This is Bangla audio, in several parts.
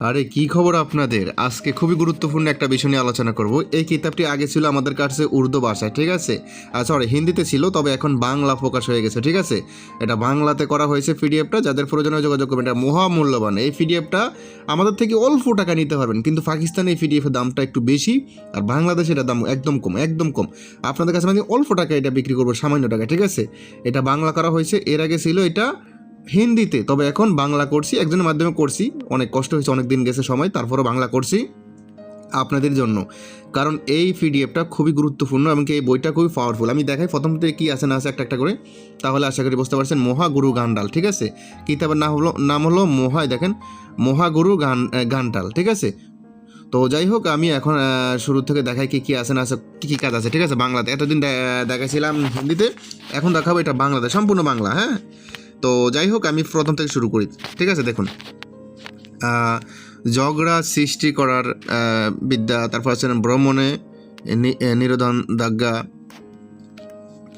আরে, কি খবর আপনাদের? আজকে খুবই গুরুত্বপূর্ণ একটা বিষয় নিয়ে আলোচনা করব। এই কিতাবটি আগে ছিল আমাদের কাছে উর্দু ভাষায়, ঠিক আছে? সরি হিন্দিতে ছিল, তবে এখন বাংলা প্রকাশ হয়ে গেছে, ঠিক আছে? এটা বাংলাতে করা হয়েছে পিডিএফটা যাদের প্রয়োজনে যোগাযোগ করবেন, এটা মহামূল্যবান। এই পিডিএফটা আমাদের থেকে অল্প টাকা নিতে পারবেন, কিন্তু পাকিস্তানে এই পিডিএফের দামটা একটু বেশি, আর বাংলাদেশে এটা দাম একদম কম একদম কম। আপনাদের কাছে আমি অল্প টাকা এটা বিক্রি করব, সামান্য টাকা ঠিক আছে? এটা বাংলা করা হয়েছে, এর আগে ছিল এটা হিন্দিতে, তবে এখন বাংলা করছি, একজনের মাধ্যমে করছি। অনেক কষ্ট হয়েছে, অনেক দিন গেছে সময়, তারপরও বাংলা করছি আপনাদের জন্য। কারণ এই পিডিএফটা খুবই গুরুত্বপূর্ণ এবং এই বইটা খুবই পাওয়ারফুল আমি দেখাই, প্রথম থেকে কী আছে না আছে একটা একটা করে, তাহলে আশা করি বুঝতে পারছেন। মহাগুরু গান্ডাল, ঠিক আছে? কিতাবের নাম হলো নাম হলো মহায় দেখেন, মহাগুরু গান গান্ডাল, ঠিক আছে? তো যাই হোক, আমি এখন শুরু থেকে দেখাই কি কী আছে না আছে, কী কী কাজ আছে, ঠিক আছে? বাংলাতে, এতদিন দে- দেখাইছিলাম হিন্দিতে, এখন দেখাবো এটা বাংলাতে, সম্পূর্ণ বাংলা হ্যাঁ? তো যাই হোক আমি প্রথম থেকে শুরু করি। ঠিক আছে দেখুন। ঝগড়া সৃষ্টি করার বিদ্যা তারপর আছেন ভ্রমণে নিরোধন দাগ্গা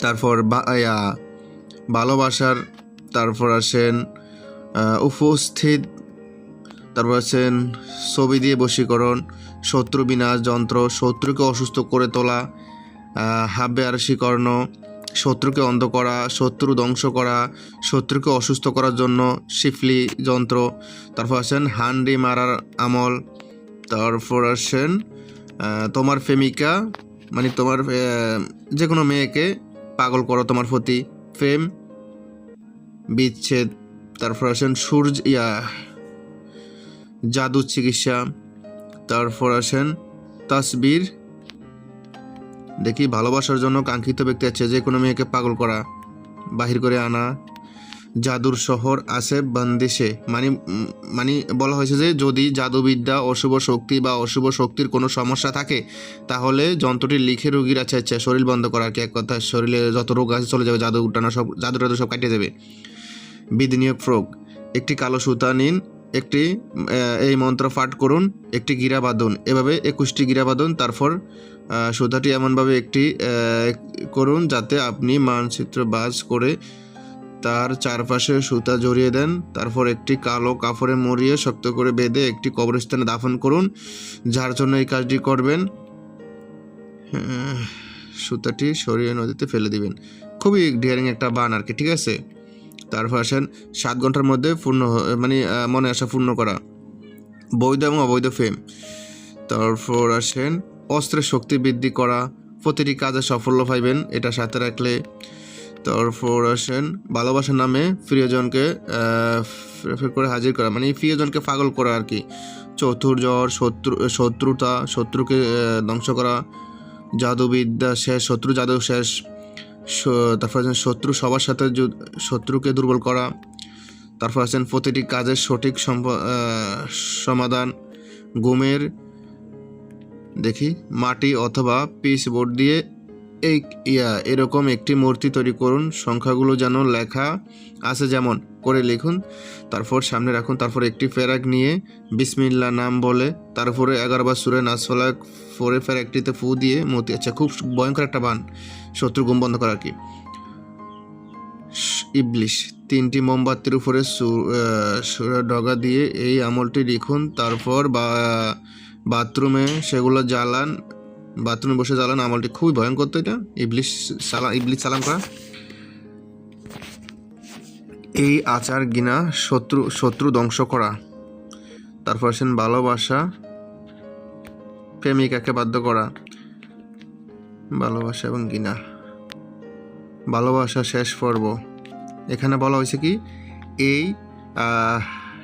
তারপর ভালোবাসার তারপর আসেন উপস্থিত তারপর আছেন ছবি দিয়ে বশীকরণ শত্রু বিনাশ যন্ত্র শত্রুকে অসুস্থ করে তোলা আহ, হাবে আরশি কর্ণ শত্রুকে অন্ধ করা, শত্রু ধ্বংস করা, শত্রুকে অসুস্থ করার জন্য শিফলি যন্ত্র, তারপর আসেন হান্ডি মারার আমল, তারপর আসেন তোমার প্রেমিকা মানে তোমার যে কোনো মেয়েকে পাগল করো তোমার প্রতি, প্রেম, বিচ্ছেদ, তারপর আসেন সূর্য, ইয়া, জাদু চিকিৎসা, তারপর আসেন তাসবির দেখি ভালোবাসার জন্য কাঙ্ক্ষিত ব্যক্তি আছে, যে কোনো মেয়েকে পাগল করা। বাহির করে আনা। জাদুর শহর আছে বান্দিশে। মানে মানে বলা হয়েছে যে, যদি জাদুবিদ্যা অশুভ শক্তি বা অশুভ শক্তির কোনো সমস্যা থাকে, তাহলে যন্ত্রটি লিখে রোগীর আছে আচ্ছা শরীর বন্ধ করার কি, এক কথা। শরীরে যত রোগ আছে, চলে যাবে, জাদু টানা সব জাদু টাদু সব কাটিয়ে দেবে। বিধিনিয়োগ ফ্রোগ একটি কালো সুতা নিন একটি এই মন্ত্র পাঠ করুন, একটি গিরা বাঁধুন। এভাবে একুশটি গিরা বাঁধুন, তারপর সুতাটি এমনভাবে একটি করুন যাতে আপনি মানচিত্র বাজ করে তার চারপাশে সুতা জড়িয়ে দেন। তারপর একটি কালো কাপড়ে মরিয়ে শক্ত করে বেঁধে একটি কবরস্থানে দাফন করুন, যার জন্য এই কাজটি করবেন। সুতাটি সরিয়ে নদীতে ফেলে দিবেন। খুবই ডিয়ারিং একটা বান আর কি, ঠিক আছে? তারপর আসেন সাত ঘণ্টার মধ্যে পূর্ণ মানে মনে আসা পূর্ণ করা। বৈধ এবং অবৈধ ফেম তারপর আসেন, অস্ত্রের শক্তি বৃদ্ধি করা। প্রতিটি কাজে সাফল্য পাইবেন, এটা সাথে রাখলে। তারপর আসেন, ভালোবাসার নামে প্রিয়জনকে করে হাজির করা। মানে প্রিয়জনকে পাগল করা আর কি। চতুর্জ্বর শত্রু শত্রুতা, শত্রুকে ধ্বংস করা। জাদুবিদ্যা শেষ, শত্রু জাদু শেষ। তারপর আছেন শত্রু, সবার সাথে শত্রুকে দুর্বল করা। তারপর আছেন প্রতিটি কাজের সঠিক সমাধান। গুমের, দেখি, মাটি অথবা পিচ বোর্ড দিয়ে এই ইয়া এরকম একটি মূর্তি তৈরি করুন। সংখ্যাগুলো যেন লেখা আছে যেমন করে লিখুন তারপর সামনে রাখুন তারপর একটি ফেরাক নিয়ে বিসমিল্লা নাম বলে তারপরে এগারো বার সুরে নাচফলা ফোরে ফের একটিতে ফু দিয়ে মূর্তি আচ্ছা খুব ভয়ঙ্কর একটা বান শত্রু গুম বন্ধ করা কি। ইবলিশ তিনটি মোমবাতির উপরে সু- আহ, ডগা দিয়ে এই আমলটি লিখুন তারপর বা বাথরুমে সেগুলো জ্বালান বাথরুমে বসে জ্বালান আমলটি খুবই ভয়ঙ্কর তো এটা? ইবলিশ সালাম ইবলিশ সালাম করা? এই আচার গিনা শত্রু শত্রু ধ্বংস করা। তারপর আসেন ভালোবাসা প্রেমিকাকে বাধ্য করা। ভালোবাসা এবং গিনা ভালোবাসা শেষ পর্ব। এখানে বলা হয়েছে কি? এই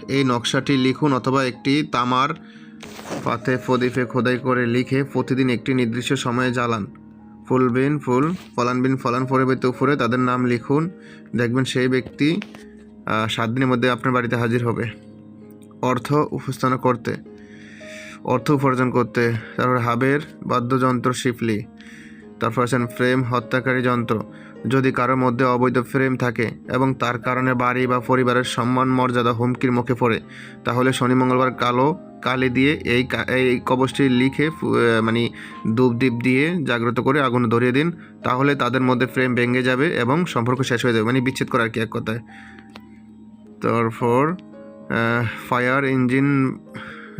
এই নকশাটি লিখুন অথবা একটি তামার পাতে প্রদীপে খোদাই করে লিখে প্রতিদিন একটি নির্দিষ্ট সময়ে জ্বালান। ফুল বিন ফুল, ফলান বিন ফলান ফরে বেতে উপরে তাদের নাম লিখুন। দেখবেন সেই ব্যক্তি সাত দিনের মধ্যে আপনার বাড়িতে হাজির হবে। অর্থ উপস্থান করতে, অর্থ উপার্জন করতে, তারপর হাবের বাদ্যযন্ত্র শিফলি, তারপর আছেন ফ্রেম হত্যাকারী যন্ত্র। যদি কারোর মধ্যে অবৈধ ফ্রেম থাকে এবং তার কারণে বাড়ি বা পরিবারের সম্মান, মর্যাদা হুমকির মুখে পড়ে, তাহলে শনি, মঙ্গলবার কালো কালি দিয়ে এই এই কবচটি লিখে মানে মানে ধূপদীপ দিয়ে জাগ্রত করে আগুন ধরিয়ে দিন, তাহলে তাদের মধ্যে ফ্রেম ভেঙে যাবে এবং সম্পর্ক শেষ হয়ে যাবে। মানে বিচ্ছেদ করার কি এক কথায়। তারপর ফায়ার ইঞ্জিন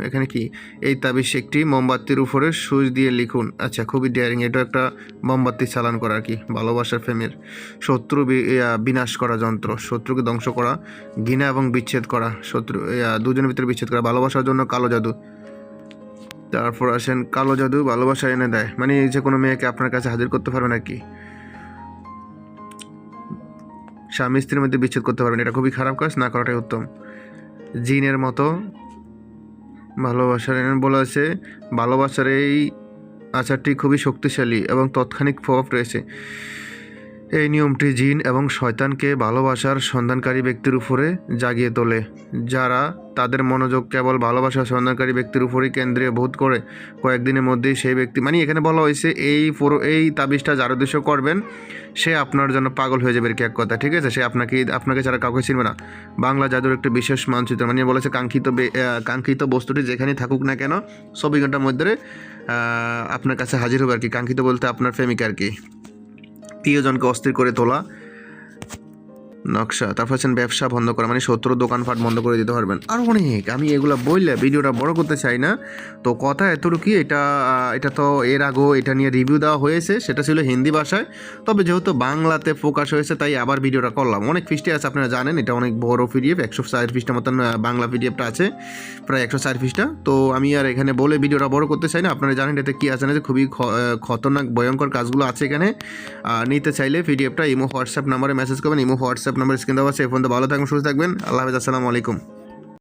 এখানে কি? এই তাবিজ একটি মোমবাতির উপরে সুইচ দিয়ে লিখুন। আচ্ছা খুবই ডেয়ারিং এটা একটা মোমবাতি চালান করা আর কি, ভালোবাসার প্রেমের। শত্রু বিনাশ করা যন্ত্র, শত্রুকে ধ্বংস করা, ঘৃণা এবং বিচ্ছেদ করা, শত্রু দুজনের ভিতরে বিচ্ছেদ করা, ভালোবাসার জন্য কালো জাদু। তারপর আসেন, কালো জাদু ভালোবাসা এনে দেয়। মানে যে কোনো মেয়েকে আপনার কাছে হাজির করতে পারবে নাকি স্বামী স্ত্রীর মধ্যে বিচ্ছেদ করতে পারবেন, এটা খুবই খারাপ কাজ, না করাটাই উত্তম। জিনের মতো ভালোবাসার বলা আছে ভালোবাসার এই আচারটি খুবই শক্তিশালী এবং তৎক্ষণিক প্রভাব রয়েছে। এই নিয়মটি জিন এবং শয়তানকে ভালোবাসার সন্ধানকারী ব্যক্তির উপরে জাগিয়ে তোলে, যারা তাদের মনোযোগ কেবল ভালোবাসার সন্ধানকারী ব্যক্তির উপরেই কেন্দ্রীয় বোধ করে। কয়েকদিনের মধ্যেই সেই ব্যক্তি মানে এখানে বলা হয়েছে, এই পুরো এই তাবিজটা যার উদ্দেশ্য করবেন, সে আপনার জন্য পাগল হয়ে যাবে আর কি এক কথা, ঠিক আছে? সে আপনাকে আপনাকে ছাড়া কাউকে চিনবে না। বাংলা জাদুর একটি বিশেষ মানচিত্র মানে বলেছে, কাঙ্ক্ষিত কাঙ্ক্ষিত বস্তুটি যেখানেই থাকুক না কেন, চব্বিশ ঘণ্টার মধ্যে আপনার কাছে হাজির হবে আর কি। কাঙ্ক্ষিত বলতে আপনার প্রেমিকা আর কি। প্রিয়জনকে অস্থির করে তোলা নকশা। তারপর আছেন ব্যবসা বন্ধ করা মানে শত্রু দোকানপাট বন্ধ করে দিতে পারবেন। আর অনেক, আমি এগুলো বললে ভিডিওটা বড় করতে চাই না। তো কথা এতটুকুই, এটা এটা তো এর আগেও এটা নিয়ে রিভিউ দেওয়া হয়েছে, সেটা ছিল হিন্দি ভাষায়। তবে যেহেতু বাংলাতে প্রকাশ হয়েছে, তাই আবার ভিডিওটা করলাম। অনেক ফিস্টি আছে, আপনারা জানেন, এটা অনেক বড় পিডিএফ, একশো চার পৃষ্ঠা মতন বাংলা পিডিএফটা আছে, প্রায় একশো চার পৃষ্ঠা। তো আমি আর এখানে বলে ভিডিওটা বড় করতে চাই না, আপনারা জানেন এতে কী আছে না যে খুবই খতরনাক, ভয়ঙ্কর কাজগুলো আছে এখানে। নিতে চাইলে পিডিএফটা ইমো হোয়াটসঅ্যাপ নাম্বারে মেসেজ করবেন, ইমো হোয়াটসঅ্যাপ নাম্বার স্ক্রিন দেওয়া আছে এই ফোনটা ভালো থাকবেন সুস্থ থাকবেন। আল্লাহ হাফিজ আসসালামু আলাইকুম।